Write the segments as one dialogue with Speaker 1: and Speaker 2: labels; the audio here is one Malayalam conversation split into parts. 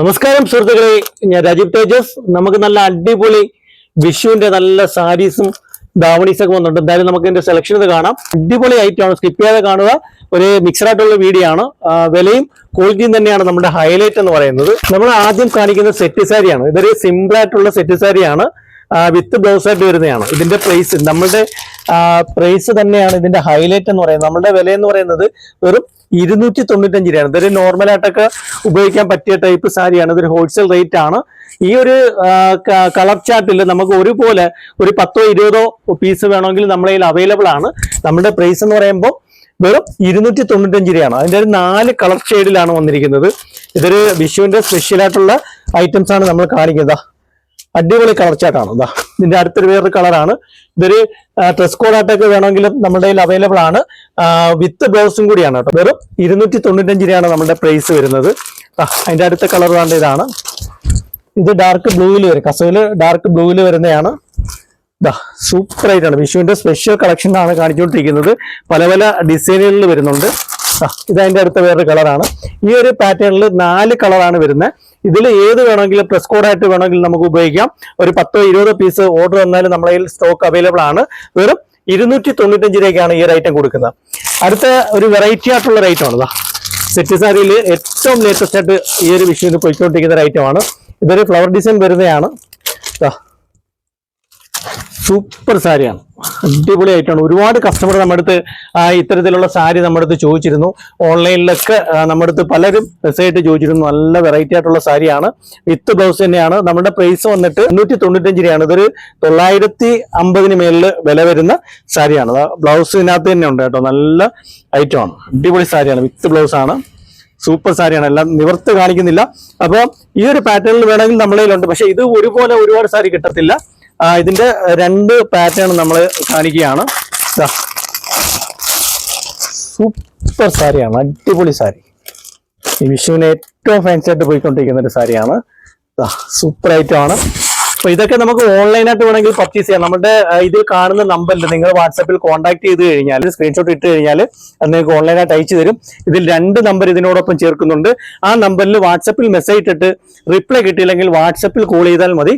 Speaker 1: നമസ്കാരം സുഹൃത്തുക്കളെ ഞാൻ രാജീവ് തേജസ്. നമുക്ക് നല്ല അടിപൊളി വിഷുവിന്റെ നല്ല സാരീസും ധാവണീസ് ഒക്കെ വന്നിട്ടുണ്ട്. എന്തായാലും നമുക്ക് ഇതിന്റെ സെലക്ഷൻ ഇത് കാണാം. അടിപൊളി ഐറ്റം ആണ്. സ്കിപ്പ് ചെയ്യാതെ കാണുക. ഒരു മിക്സഡ് ആയിട്ടുള്ള വീഡിയോ ആണ്. വിലയും ക്വാളിറ്റിയും തന്നെയാണ് നമ്മുടെ ഹൈലൈറ്റ് എന്ന് പറയുന്നത്. നമ്മൾ ആദ്യം കാണിക്കുന്ന സെറ്റ് സാരിയാണ്. ഇതൊരു സിമ്പിൾ ആയിട്ടുള്ള സെറ്റ് സാരിയാണ്. വിത്ത് ബ്ലൗസ് ആയിട്ട് വരുന്നതാണ്. ഇതിന്റെ പ്രൈസ് നമ്മളുടെ പ്രൈസ് തന്നെയാണ് ഇതിന്റെ ഹൈലൈറ്റ് എന്ന് പറയുന്നത്. നമ്മുടെ വില എന്ന് പറയുന്നത് വെറും ഇരുന്നൂറ്റി തൊണ്ണൂറ്റഞ്ച് രൂപയാണ് ഇതൊരു നോർമൽ ആയിട്ടൊക്കെ ഉപയോഗിക്കാൻ പറ്റിയ ടൈപ്പ് സാരിയാണ്. ഇതൊരു ഹോൾസെയിൽ റേറ്റ് ആണ്. ഈ ഒരു കളർ ചാർട്ടിൽ നമുക്ക് ഒരുപോലെ ഒരു പത്തോ ഇരുപതോ പീസ് വേണമെങ്കിൽ നമ്മുടെ കയ്യിൽ അവൈലബിൾ ആണ്. നമ്മുടെ പ്രൈസ് എന്ന് പറയുമ്പോൾ വെറും ഇരുന്നൂറ്റി തൊണ്ണൂറ്റഞ്ച് രൂപയാണ് അതിന്റെ ഒരു നാല് കളർ ഷെയ്ഡിലാണ് വന്നിരിക്കുന്നത്. ഇതൊരു വിഷുവിന്റെ സ്പെഷ്യലായിട്ടുള്ള ഐറ്റംസ് ആണ് നമ്മൾ കാണിക്കുന്നത്. അടിപൊളി കളർ ചാർട്ടാണ് ഇതാ ഇതിന്റെ അടുത്തൊരു വേറൊരു കളറാണ് ഇതൊരു ഡ്രസ് കോഡ് ആയിട്ടൊക്കെ വേണമെങ്കിലും നമ്മുടെ കയ്യിൽ അവൈലബിൾ ആണ്. വിത്ത് ബ്ലൗസും കൂടിയാണ് കേട്ടോ. വെറും ഇരുന്നൂറ്റി തൊണ്ണൂറ്റഞ്ച് രൂപയാണ് നമ്മുടെ പ്രൈസ് വരുന്നത്. അതിന്റെ അടുത്ത കളർ വേണ്ട ഇതാണ്. ഇത് ഡാർക്ക് ബ്ലൂവിൽ വരും. കസവിൽ ഡാർക്ക് ബ്ലൂവിൽ വരുന്നതാണ്. ഇതാ സൂപ്പർ ആയിട്ടാണ്. വിഷുവിന്റെ സ്പെഷ്യൽ കളക്ഷൻ ആണ് കാണിച്ചുകൊണ്ടിരിക്കുന്നത്. പല പല ഡിസൈനുകളിൽ വരുന്നുണ്ട്. ഇത് അതിന്റെ അടുത്ത വേറൊരു കളറാണ് ഈ ഒരു പാറ്റേണിൽ നാല് കളറാണ് വരുന്നത്. ഇതിൽ ഏത് വേണമെങ്കിലും പ്രസ് കോഡായിട്ട് വേണമെങ്കിലും നമുക്ക് ഉപയോഗിക്കാം. ഒരു പത്തോ ഇരുപതോ പീസ് ഓർഡർ വന്നാലും നമ്മളതിൽ സ്റ്റോക്ക് അവൈലബിൾ ആണ്. വെറും ഇരുന്നൂറ്റി തൊണ്ണൂറ്റഞ്ച് രൂപയ്ക്കാണ് ഈ ഒരു ഐറ്റം കൊടുക്കുന്നത്. അടുത്ത ഒരു വെറൈറ്റി ആയിട്ടുള്ള ഒരു ഐറ്റം ആണ് സെറ്റ് സാരിയിൽ ഏറ്റവും ലേറ്റസ്റ്റ് ആയിട്ട് ഈ ഒരു വിഷയത്തിൽ പോയിക്കൊണ്ടിരിക്കുന്ന ഒരു ഐറ്റമാണ് ഇതൊരു ഫ്ലവർ ഡിസൈൻ വരുന്നതാണ്. സൂപ്പർ സാരിയാണ്. അടിപൊളി ആയിട്ടാണ് ഒരുപാട് കസ്റ്റമർ നമ്മുടെ അടുത്ത് ഇത്തരത്തിലുള്ള സാരി നമ്മുടെ അടുത്ത് ചോദിച്ചിരുന്നു. ഓൺലൈനിലൊക്കെ നമ്മുടെ അടുത്ത് പലരും മെസ്സേജ് ചോദിച്ചിരുന്നു. നല്ല വെറൈറ്റി ആയിട്ടുള്ള സാരിയാണ്. വിത്ത് ബ്ലൗസ് തന്നെയാണ്. നമ്മുടെ പ്രൈസ് വന്നിട്ട് മുന്നൂറ്റി തൊണ്ണൂറ്റഞ്ച് രൂപയാണ്. ഇതൊരു തൊള്ളായിരത്തി അമ്പതിന് മേളിൽ വില വരുന്ന സാരിയാണ്. ബ്ലൗസിനകത്ത് തന്നെ ഉണ്ട് കേട്ടോ. നല്ല ഐറ്റമാണ് അടിപൊളി സാരിയാണ്. വിത്ത് ബ്ലൗസ് ആണ്. സൂപ്പർ സാരിയാണ്. എല്ലാം നിവർത്ത് കാണിക്കുന്നില്ല. അപ്പോൾ ഈ ഒരു പാറ്റേണിൽ വേണമെങ്കിൽ നമ്മളതിലുണ്ട്. പക്ഷേ ഇത് ഒരുപോലെ ഒരുപാട് സാരി കിട്ടത്തില്ല. ഇതിന്റെ രണ്ട് പാറ്റേൺ നമ്മൾ കാണിക്കുകയാണ്. സൂപ്പർ സാരിയാണ് അടിപൊളി സാരി ഈ വിഷുവിന് ഏറ്റവും ഫാൻസി ആയിട്ട് പോയിക്കൊണ്ടിരിക്കുന്ന ഒരു സാരിയാണ് സൂപ്പർ ഐറ്റമാണ് അപ്പൊ ഇതൊക്കെ നമുക്ക് ഓൺലൈനായിട്ട് വേണമെങ്കിൽ പർച്ചേസ് ചെയ്യാം. നമ്മുടെ ഇതിൽ കാണുന്ന നമ്പറിൽ നിങ്ങൾ വാട്സാപ്പിൽ കോൺടാക്ട് ചെയ്ത് കഴിഞ്ഞാൽ സ്ക്രീൻഷോട്ട് ഇട്ട് കഴിഞ്ഞാൽ അത് നിങ്ങൾക്ക് ഓൺലൈനായിട്ട് അയച്ചു തരും. ഇതിൽ രണ്ട് നമ്പർ ഇതിനോടൊപ്പം ചേർക്കുന്നുണ്ട്. ആ നമ്പറിൽ വാട്സപ്പിൽ മെസ്സേജ് ഇട്ടിട്ട് റിപ്ലൈ കിട്ടിയില്ലെങ്കിൽ വാട്സപ്പിൽ കോൾ ചെയ്താൽ മതി.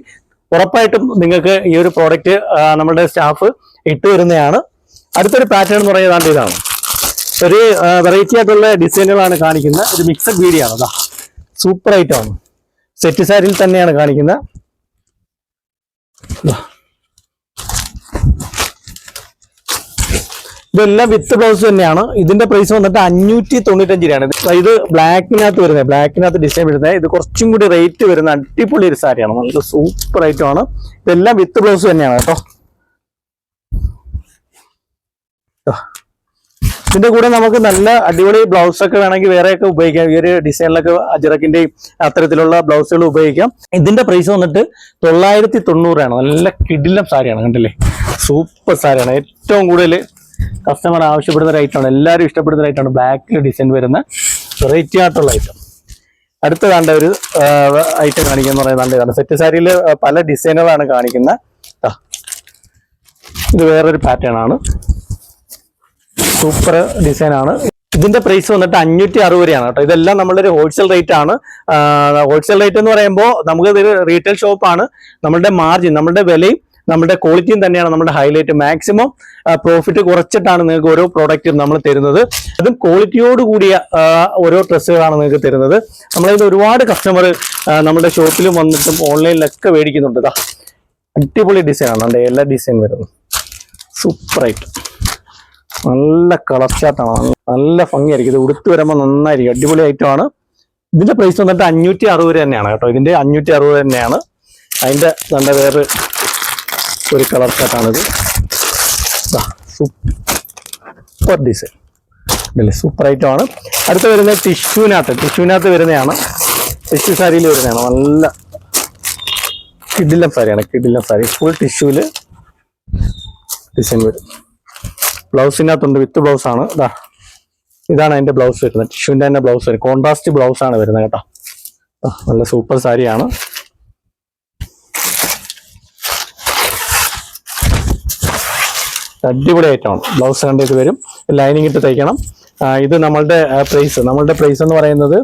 Speaker 1: ഉറപ്പായിട്ടും നിങ്ങൾക്ക് ഈ ഒരു പ്രോഡക്റ്റ് നമ്മുടെ സ്റ്റാഫ് ഇട്ട് തരുന്നതാണ്. അടുത്തൊരു പാറ്റേൺ എന്ന് പറയുന്നത് ഇതാണ്. ഒരു വെറൈറ്റി ആയിട്ടുള്ള ഡിസൈനുകളാണ് കാണിക്കുന്നത്. ഒരു മിക്സഡ് വീഡിയാണ് അതാ സൂപ്പർ ഐറ്റമാണ് സെറ്റ് സാരിയിൽ തന്നെയാണ് കാണിക്കുന്നത്. ഇതെല്ലാം വിത്ത് ബ്ലൗസ് തന്നെയാണ്. ഇതിന്റെ പ്രൈസ് വന്നിട്ട് അഞ്ഞൂറ്റി തൊണ്ണൂറ്റഞ്ച് രൂപയാണ്. ഇത് ബ്ലാക്കിനകത്ത് വരുന്നത് ബ്ലാക്കിനകത്ത് ഡിസൈൻ വരുന്നത് ഇത് കുറച്ചും കൂടി റേറ്റ് വരുന്ന അടിപൊളി ഒരു സാരിയാണ് നല്ല സൂപ്പർ ഐറ്റം ആണ്. ഇതെല്ലാം വിത്ത് ബ്ലൗസ് തന്നെയാണ് കേട്ടോ. ഇതിന്റെ കൂടെ നമുക്ക് നല്ല അടിപൊളി ബ്ലൗസ് ഒക്കെ വേണമെങ്കിൽ വേറെയൊക്കെ ഉപയോഗിക്കാം. ഈ ഒരു ഡിസൈനിലൊക്കെ അജറക്കിന്റെയും അത്തരത്തിലുള്ള ബ്ലൗസുകൾ ഉപയോഗിക്കാം. ഇതിന്റെ പ്രൈസ് വന്നിട്ട് തൊള്ളായിരത്തി തൊണ്ണൂറാണ് നല്ല കിടിലം സാരിയാണ് കണ്ടില്ലേ? സൂപ്പർ സാരിയാണ് ഏറ്റവും കൂടുതൽ കസ്റ്റമർ ആവശ്യപ്പെടുന്ന ഒരു എല്ലാവരും ഇഷ്ടപ്പെടുന്ന ഐറ്റമാണ് ബാക്കിൽ ഡിസൈൻ വരുന്ന വെറൈറ്റി ആയിട്ടുള്ള ഐറ്റം അടുത്ത കണ്ട ഒരു ഐറ്റം കാണിക്കുന്ന പറയുന്നത് സെറ്റ് സാരിയിൽ പല ഡിസൈനുകളാണ് കാണിക്കുന്നത്. ഇത് വേറൊരു പാറ്റേൺ ആണ്. സൂപ്പർ ഡിസൈനാണ് ഇതിന്റെ പ്രൈസ് വന്നിട്ട് അഞ്ഞൂറ്റി അറുപത് രൂപയാണ് കേട്ടോ. ഇതെല്ലാം നമ്മളൊരു ഹോൾസെയിൽ റേറ്റ് ആണ്. ഹോൾസെയിൽ റേറ്റ് എന്ന് പറയുമ്പോൾ നമുക്ക് ഇതൊരു റീറ്റെയിൽ ഷോപ്പാണ് നമ്മളുടെ മാർജിൻ നമ്മളുടെ വിലയും നമ്മുടെ ക്വാളിറ്റിയും തന്നെയാണ് നമ്മുടെ ഹൈലൈറ്റ് മാക്സിമം പ്രോഫിറ്റ് കുറച്ചിട്ടാണ് നിങ്ങൾക്ക് ഓരോ പ്രോഡക്റ്റും നമ്മൾ തരുന്നത്. അതും ക്വാളിറ്റിയോട് കൂടിയ ഓരോ ഡ്രസ്സുകളാണ് നിങ്ങൾക്ക് തരുന്നത്. നമ്മളിത് ഒരുപാട് കസ്റ്റമർ നമ്മുടെ ഷോപ്പിലും വന്നിട്ടും ഓൺലൈനിലൊക്കെ മേടിക്കുന്നുണ്ട്. ഇതാ അടിപൊളി ആണ്. നമ്മുടെ എല്ലാ ഡിസൈൻ വരുന്നത് സൂപ്പറായിട്ട് നല്ല കളർ നല്ല ഭംഗിയായിരിക്കും. ഇത് ഉടുത്ത് വരുമ്പോൾ നന്നായിരിക്കും. അടിപൊളി ഐറ്റം ആണ്. ഇതിന്റെ പ്രൈസ് വന്നിട്ട് അഞ്ഞൂറ്റി അറുപത് തന്നെയാണ് കേട്ടോ. ഇതിന്റെ അഞ്ഞൂറ്റി അറുപത് തന്നെയാണ്. അതിന്റെ നല്ല വേറെ ഒരു കളർ കട്ടാണിത് സൂപ്പർ ഡിസൈൻ ഇതല്ലേ സൂപ്പർ ഐറ്റം ആണ്. അടുത്ത വരുന്നത് ടിഷ്യൂനകത്ത് ടിഷ്യൂനകത്ത് വരുന്നതാണ്. ടിഷ്യു സാരിയിൽ വരുന്നതാണ്. നല്ല കിഡിലം സാരിയാണ് കിഡിലം സാരി. ഫുൾ ടിഷ്യൂവിൽ ഡിസൈൻ വരും. ബ്ലൗസിനകത്തുണ്ട് വിത്ത് ബ്ലൗസ് ആണ്. ഇതാ ഇതാണ് അതിന്റെ ബ്ലൗസ് വരുന്നത്. ടിഷ്യൂവിന്റെ തന്നെ ബ്ലൗസ് വരും. കോൺട്രാസ്റ്റ് ബ്ലൗസ് ആണ് വരുന്നത് കേട്ടോ. നല്ല സൂപ്പർ സാരിയാണ്. അടിപൊളി ഐറ്റമാണ് ബ്ലൗസ് കണ്ടിട്ട് വരും. ലൈനിങ് ഇട്ട് തയ്ക്കണം. ഇത് നമ്മളുടെ പ്രൈസ് നമ്മളുടെ പ്രൈസ് എന്ന് പറയുന്നത്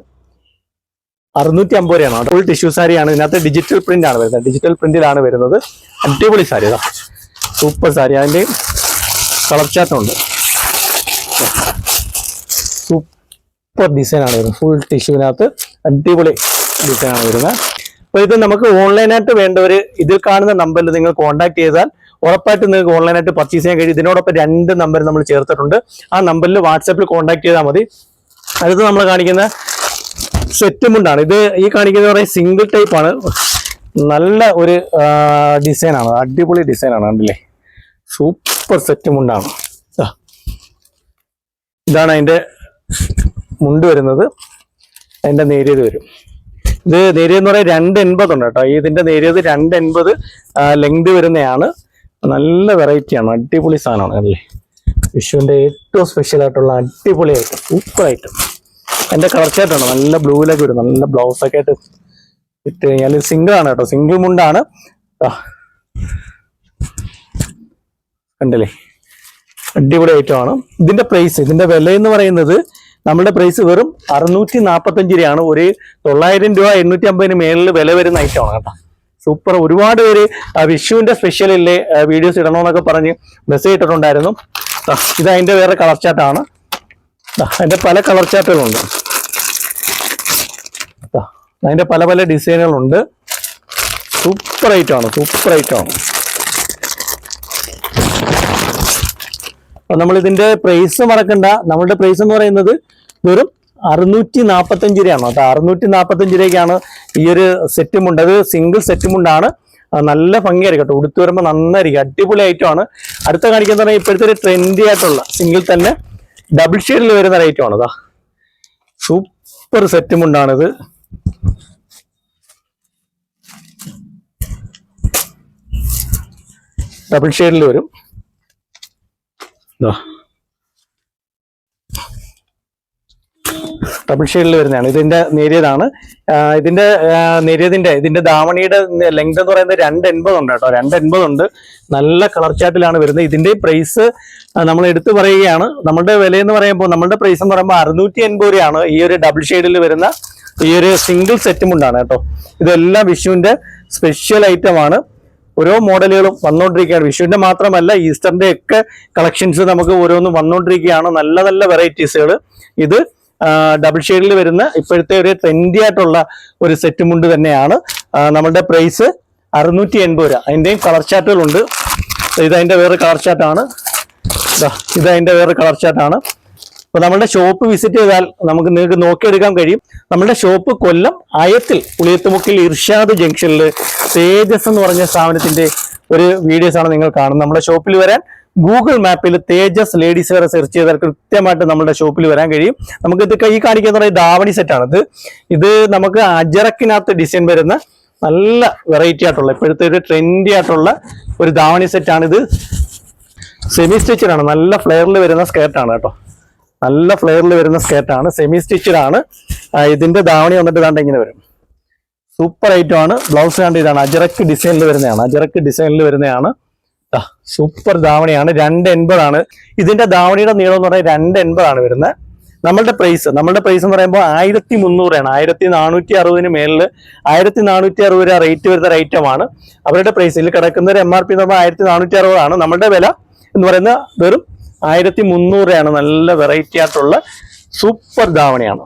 Speaker 1: അറുന്നൂറ്റി അമ്പത് രൂപയാണ് ഫുൾ ടിഷ്യൂ സാരിയാണ് ഇതിനകത്ത് ഡിജിറ്റൽ പ്രിന്റ് ആണ് വരുന്നത്. ഡിജിറ്റൽ പ്രിന്റിലാണ് വരുന്നത്. അടിപൊളി സാരി സൂപ്പർ സാരി അതിന്റെ കളർ ചാറ്റുണ്ട് സൂപ്പർ ഡിസൈനാണ് വരുന്നത്. ഫുൾ ടിഷ്യൂവിനകത്ത് അടിപൊളി ഡിസൈനാണ് വരുന്നത്. അപ്പോൾ ഇത് നമുക്ക് ഓൺലൈനായിട്ട് വേണ്ടവർ ഇതിൽ കാണുന്ന നമ്പറിൽ നിങ്ങൾ കോൺടാക്ട് ചെയ്താൽ ഉറപ്പായിട്ട് നിങ്ങൾക്ക് ഓൺലൈനായിട്ട് പർച്ചേസ് ചെയ്യാൻ കഴിയും. ഇതിനോടൊപ്പം രണ്ട് നമ്പർ നമ്മൾ ചേർത്തിട്ടുണ്ട്. ആ നമ്പറിൽ വാട്സാപ്പിൽ കോൺടാക്ട് ചെയ്താൽ മതി. അടുത്ത് നമ്മൾ കാണിക്കുന്ന സെറ്റ് മുണ്ടാണ് ഇത് ഈ കാണിക്കുന്ന പറയുന്നത് സിംഗിൾ ടൈപ്പ് ആണ്. നല്ല ഒരു ഡിസൈൻ ആണ്. അടിപൊളി ഡിസൈനാണ് കണ്ടില്ലേ? സൂപ്പർ സെറ്റ് മുണ്ടാണ്. ഇതാണ് അതിന്റെ മുണ്ട് വരുന്നത്. അതിന്റെ നേരിയത് വരും. ഇത് നേരിയെന്ന് പറയാൻ രണ്ട് എൺപത് ഉണ്ട് കേട്ടോ ഇതിന്റെ നേരിയത് രണ്ട് എൺപത് ലെങ്ത് വരുന്നതാണ്. നല്ല വെറൈറ്റിയാണ് അടിപൊളി സാധനമാണ് അല്ലേ? വിഷുവിന്റെ ഏറ്റവും സ്പെഷ്യൽ ആയിട്ടുള്ള അടിപൊളി ഐറ്റം സൂപ്പർ ഐറ്റം എന്റെ കളർ ചാർട്ടാണ് നല്ല ബ്ലൂവിലൊക്കെ വരും. നല്ല ബ്ലൗസൊക്കെ ആയിട്ട് ഇട്ട് കഴിഞ്ഞാൽ സിംഗിൾ ആണ് കേട്ടോ. സിംഗിൾ മുണ്ടാണ് കണ്ടല്ലേ? അടിപൊളി ഐറ്റം ആണ്. ഇതിന്റെ പ്രൈസ് ഇതിന്റെ വില എന്ന് പറയുന്നത് നമ്മുടെ പ്രൈസ് വെറും അറുന്നൂറ്റി നാൽപ്പത്തഞ്ച് രൂപയാണ്. ഒരു തൊള്ളായിരം രൂപ എണ്ണൂറ്റി അമ്പതിന് മേളിൽ വില വരുന്ന ഐറ്റമാണ് കേട്ടോ. സൂപ്പർ. ഒരുപാട് പേര് വിഷുവിന്റെ സ്പെഷ്യലില്ലേ വീഡിയോസ് ഇടണമെന്നൊക്കെ പറഞ്ഞ് മെസ്സേജ് ഇട്ടിട്ടുണ്ടായിരുന്നു. ഇത് അതിന്റെ വേറെ കളർ ചാട്ടാണ് അതിന്റെ പല കളർ ചാട്ടുകളുണ്ട് അതിന്റെ പല പല ഡിസൈനുകളുണ്ട് സൂപ്പർ ഐറ്റമാണ് സൂപ്പർ ഐറ്റമാണ് അപ്പൊ നമ്മൾ ഇതിന്റെ പ്രൈസ് മറക്കണ്ട. നമ്മളുടെ പ്രൈസ് എന്ന് പറയുന്നത് വെറും അറുന്നൂറ്റി നാൽപ്പത്തഞ്ച് രൂപയാണ്? കേട്ടോ അറുന്നൂറ്റി നാൽപ്പത്തഞ്ച് രൂപയ്ക്കാണ് ഈ ഒരു സെറ്റും ഉണ്ട് അത് സിംഗിൾ സെറ്റും ഉണ്ടാണ് നല്ല ഭംഗിയായിരിക്കും കേട്ടോ. ഉടുത്തു വരുമ്പോൾ നന്നായിരിക്കും. അടിപൊളി ഐറ്റമാണ് അടുത്ത കാണിക്കുന്ന പറഞ്ഞാൽ ഇപ്പോഴത്തെ ഒരു ട്രെൻഡി ആയിട്ടുള്ള സിംഗിൾ തന്നെ ഡബിൾ ഷെയ്ഡിൽ വരുന്ന ഒരു ഐറ്റമാണ് അതാ സൂപ്പർ സെറ്റും ഉണ്ടാണിത് ഡബിൾ ഷെയ്ഡിൽ വരും. ഇതാ ഡബിൾ ഷെയ്ഡിൽ വരുന്നതാണ്. ഇതിന്റെ നേരിയതാണ്. ഇതിന്റെ നേരിയതിന്റെ ഇതിന്റെ ദാമണിയുടെ ലെങ്ത് എന്ന് പറയുന്നത് രണ്ട് എൺപത് ഉണ്ട് കേട്ടോ. രണ്ട് എൺപത് ഉണ്ട്. നല്ല കളർ ചാർട്ടിലാണ് വരുന്നത്. ഇതിന്റെ പ്രൈസ് നമ്മൾ എടുത്തു പറയുകയാണ്. നമ്മുടെ വില എന്ന് പറയുമ്പോൾ നമ്മുടെ പ്രൈസ് എന്ന് പറയുമ്പോൾ അറുന്നൂറ്റി എൺപത് രൂപയാണ് ഈ ഒരു ഡബിൾ ഷെയ്ഡിൽ വരുന്ന ഈ ഒരു സിംഗിൾ സെറ്റും ഉണ്ടാണ് കേട്ടോ. ഇതെല്ലാം വിഷുവിന്റെ സ്പെഷ്യൽ ഐറ്റം ആണ്. ഓരോ മോഡലുകളും വന്നുകൊണ്ടിരിക്കുകയാണ്. വിഷുവിന്റെ മാത്രമല്ല ഈസ്റ്ററിന്റെ ഒക്കെ കളക്ഷൻസ് നമുക്ക് ഓരോന്നും വന്നുകൊണ്ടിരിക്കുകയാണ്. നല്ല നല്ല വെറൈറ്റീസുകൾ ഇത് ഡബിൾ ഷെയ്ഡിൽ വരുന്ന ഇപ്പോഴത്തെ ഒരു ട്രെൻഡി ആയിട്ടുള്ള ഒരു സെറ്റ് മുണ്ട് തന്നെയാണ്. നമ്മളുടെ പ്രൈസ് അറുന്നൂറ്റി എൺപത് രൂപ അതിന്റെയും കളർ ചാർട്ടുകളുണ്ട് ഇതതിന്റെ വേറെ കളർ ചാർട്ടാണ് ഇതതിന്റെ വേറെ കളർ ചാർട്ടാണ് അപ്പോൾ നമ്മുടെ ഷോപ്പ് വിസിറ്റ് ചെയ്താൽ നമുക്ക് നിങ്ങൾക്ക് നോക്കിയെടുക്കാൻ കഴിയും. നമ്മുടെ ഷോപ്പ് കൊല്ലം അയത്തിൽ പുളിയത്തുമുക്കിൽ ഇർഷാദ് ജംഗ്ഷനിൽ തേജസ് എന്ന് പറഞ്ഞ സ്ഥാപനത്തിന്റെ ഒരു വീഡിയോസാണ് നിങ്ങൾ കാണുന്നത്. നമ്മുടെ ഷോപ്പിൽ വരാൻ ഗൂഗിൾ മാപ്പിൽ തേജസ് ലേഡീസ് വരെ സെർച്ച് ചെയ്താൽ കൃത്യമായിട്ട് നമ്മുടെ ഷോപ്പിൽ വരാൻ കഴിയും. നമുക്ക് ഇത് കൈ കാണിക്കുന്ന ദാവണി സെറ്റാണ് ഇത് നമുക്ക് അജറക്കിനകത്ത് ഡിസൈൻ വരുന്ന നല്ല വെറൈറ്റി ആയിട്ടുള്ള ഇപ്പോഴത്തെ ഒരു ട്രെൻഡി ആയിട്ടുള്ള ഒരു ദാവണി ഇത് സെമി സ്റ്റിച്ചഡ് ആണ്. നല്ല ഫ്ലെയറിൽ വരുന്ന സ്കേർട്ടാണ് കേട്ടോ. നല്ല ഫ്ലെയറിൽ വരുന്ന സ്കേർട്ടാണ് സെമി സ്റ്റിച്ചഡ് ആണ്. ഇതിന്റെ ദാവണി വന്നിട്ട് ദാണ്ട് ഇങ്ങനെ വരും. സൂപ്പർ ഐറ്റം ആണ്. ബ്ലൗസ് കണ്ട് ഇതാണ്. അജറക്ക് ഡിസൈനിൽ വരുന്നതാണ്. അജറക്ക് ഡിസൈനിൽ വരുന്നതാണ്. സൂപ്പർ ധാവണിയാണ്. രണ്ട് എൺപതാണ് ഇതിന്റെ ധാവണിയുടെ നീളം എന്ന് പറയുന്നത് രണ്ട് എൺപതാണ് വരുന്നത്. നമ്മളുടെ പ്രൈസ് നമ്മളുടെ പ്രൈസ് എന്ന് പറയുമ്പോൾ ആയിരത്തി മുന്നൂറാണ് ആയിരത്തി നാനൂറ്റി അറുപതിന് മേളിൽ ആയിരത്തി നാനൂറ്റി അറുപത് രൂപ റേറ്റ് വരുന്ന ഐറ്റമാണ് അവരുടെ പ്രൈസിൽ കിടക്കുന്ന ഒരു എം ആർ പി എന്ന് പറയുമ്പോൾ ആയിരത്തി നാനൂറ്റി അറുപതാണ് നമ്മളുടെ വില എന്ന് പറയുന്നത് വെറും ആയിരത്തി മുന്നൂറ് രൂപയാണ്. നല്ല വെറൈറ്റി ആയിട്ടുള്ള സൂപ്പർ ധാവണിയാണ്.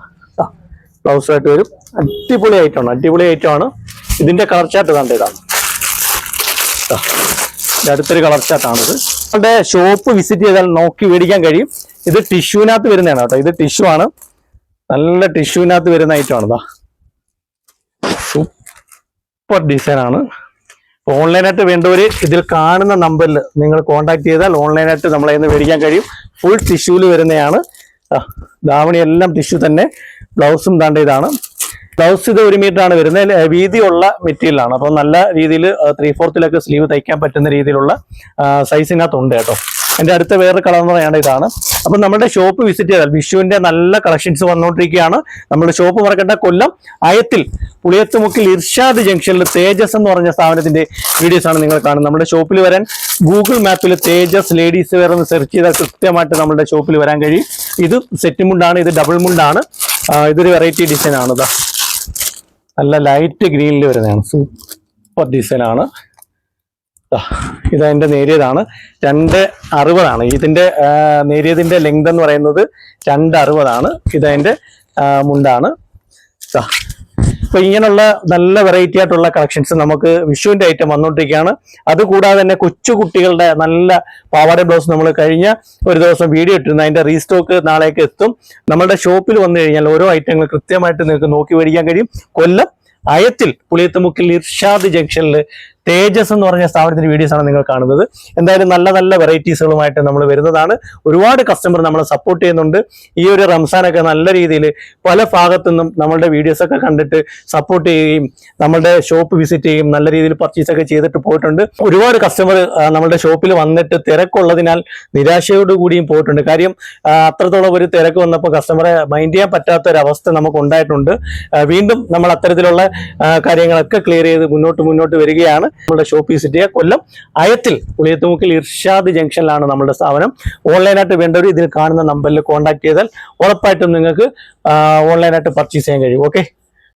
Speaker 1: ബ്ലൗസ് ആയിട്ട് വരും. അടിപൊളി ഐറ്റമാണ് അടിപൊളി ഐറ്റമാണ് ഇതിന്റെ കളർ ചാർട്ട് കണ്ട ഇതാണ്. ദാ, ഇത് അടുത്തൊരു കളർ ചാർട്ടാണിത് നമ്മുടെ ഷോപ്പ് വിസിറ്റ് ചെയ്താൽ നോക്കി മേടിക്കാൻ കഴിയും. ഇത് ടിഷ്യൂവിനകത്ത് വരുന്നതാണ് കേട്ടോ. ഇത് ടിഷ്യൂ ആണ്. നല്ല ടിഷ്യൂവിനകത്ത് വരുന്ന ഐറ്റമാണ് ഇതാ സൂപ്പർ ആണ്. ഓൺലൈനായിട്ട് വേണ്ടവര് ഇതിൽ കാണുന്ന നമ്പറിൽ നിങ്ങൾ കോൺടാക്ട് ചെയ്താൽ ഓൺലൈനായിട്ട് നമ്മളെ നിന്ന് മേടിക്കാൻ കഴിയും. ഫുൾ ടിഷ്യൂവിൽ വരുന്നതാണ്. ദാവണിയെല്ലാം ടിഷ്യൂ തന്നെ. ബ്ലൗസും താണ്ട ഇതാണ്. ബ്ലൗസ് ഇത് ഒരു മീറ്റർ ആണ് വരുന്നത് വീതിയുള്ള മെറ്റീരിയലാണ്. അപ്പോൾ നല്ല രീതിയിൽ ത്രീ ഫോർത്തിലൊക്കെ സ്ലീവ് തയ്ക്കാൻ പറ്റുന്ന രീതിയിലുള്ള സൈസിനകത്തുണ്ട് കേട്ടോ. എന്റെ അടുത്ത വേറെ കളർ എന്ന് പറയുന്നത് ഇതാണ്. അപ്പം നമ്മുടെ ഷോപ്പ് വിസിറ്റ് ചെയ്താൽ വിഷുവിന്റെ നല്ല കളക്ഷൻസ് വന്നുകൊണ്ടിരിക്കുകയാണ്. നമ്മുടെ ഷോപ്പ് മറക്കേണ്ട കൊല്ലം അയത്തിൽ പുളിയത്തുമുക്കിൽ ഇർഷാദ് ജംഗ്ഷനിൽ തേജസ് എന്ന് പറഞ്ഞ സ്ഥാപനത്തിന്റെ വീഡിയോസ് ആണ് നിങ്ങൾ കാണുന്നത്. നമ്മുടെ ഷോപ്പിൽ വരാൻ ഗൂഗിൾ മാപ്പിൽ തേജസ് ലേഡീസ് വെയർ എന്ന് സെർച്ച് ചെയ്താൽ കൃത്യമായിട്ട് നമ്മുടെ ഷോപ്പിൽ വരാൻ കഴിയും. ഇത് സെറ്റ് മുണ്ടാണ് ഇത് ഡബിൾ മുണ്ടാണ്. ഇതൊരു വെറൈറ്റി ഡിസൈൻ ആണ് നല്ല ലൈറ്റ് ഗ്രീനിൽ വരുന്നതാണ്. സൂപ്പർ ഡിസൈനാണ് ഇതതിന്റെ നേരിയതാണ്. രണ്ട് അറുപതാണ്. ഇതിന്റെ നേരിയതിന്റെ ലെങ്ത് എന്ന് പറയുന്നത് രണ്ട് അറുപതാണ്. ഇതതിന്റെ മുണ്ടാണ്. അപ്പൊ ഇങ്ങനെയുള്ള നല്ല വെറൈറ്റി ആയിട്ടുള്ള കളക്ഷൻസ് നമുക്ക് വിഷുവിന്റെ ഐറ്റം വന്നുകൊണ്ടിരിക്കുകയാണ് അതുകൂടാതെ തന്നെ കൊച്ചു കുട്ടികളുടെ നല്ല പാവാട ബ്ലൗസ് നമ്മൾ കഴിഞ്ഞ ഒരു ദിവസം വീഡിയോ ഇട്ടിരുന്നു. അതിന്റെ റീസ്റ്റോക്ക് നാളേക്ക് എത്തും. നമ്മുടെ ഷോപ്പിൽ വന്നു കഴിഞ്ഞാൽ ഓരോ ഐറ്റങ്ങൾ കൃത്യമായിട്ട് നിങ്ങൾക്ക് നോക്കി മേടിക്കാൻ കഴിയും. കൊല്ലം അയത്തിൽ പുളിയത്തുമുക്കിൽ ഇർഷാദ് ജംഗ്ഷനിൽ തേജസ് എന്ന് പറഞ്ഞ സ്ഥാപനത്തിന്റെ വീഡിയോസ് ആണ് നിങ്ങൾ കാണുന്നത്. എന്തായാലും നല്ല നല്ല വെറൈറ്റീസുകളുമായിട്ട് നമ്മൾ വരുന്നതാണ്. ഒരുപാട് കസ്റ്റമർ നമ്മളെ സപ്പോർട്ട് ചെയ്യുന്നുണ്ട്. ഈ ഒരു റംസാനൊക്കെ നല്ല രീതിയിൽ പല ഭാഗത്തു നിന്നും നമ്മളുടെ വീഡിയോസൊക്കെ കണ്ടിട്ട് സപ്പോർട്ട് ചെയ്യുകയും നമ്മളുടെ ഷോപ്പ് വിസിറ്റ് ചെയ്യും നല്ല രീതിയിൽ പർച്ചേസ് ഒക്കെ ചെയ്തിട്ട് പോയിട്ടുണ്ട്. ഒരുപാട് കസ്റ്റമർ നമ്മളുടെ ഷോപ്പിൽ വന്നിട്ട് തിരക്കുള്ളതിനാൽ നിരാശയോടുകൂടിയും പോയിട്ടുണ്ട്. കാര്യം അത്രത്തോളം ഒരു തിരക്ക് വന്നപ്പോൾ കസ്റ്റമറെ മൈൻഡ് ചെയ്യാൻ പറ്റാത്ത ഒരു അവസ്ഥ നമുക്ക് ഉണ്ടായിട്ടുണ്ട്. വീണ്ടും നമ്മൾ അത്തരത്തിലുള്ള കാര്യങ്ങളൊക്കെ ക്ലിയർ ചെയ്ത് മുന്നോട്ട് മുന്നോട്ട് വരികയാണ്. നമ്മുടെ ഷോപ്പ് വിസിറ്റ് ചെയ്യുക കൊല്ലം അയത്തിൽ പുളിയത്തുമുക്കിൽ ഇർഷാദ് ജംഗ്ഷനിലാണ് നമ്മുടെ സ്ഥാപനം. ഓൺലൈനായിട്ട് വേണ്ടവർ ഇതിൽ കാണുന്ന നമ്പറിൽ കോൺടാക്ട് ചെയ്താൽ ഉറപ്പായിട്ടും നിങ്ങൾക്ക് ഓൺലൈനായിട്ട് പർച്ചേസ് ചെയ്യാൻ കഴിയും. ഓക്കെ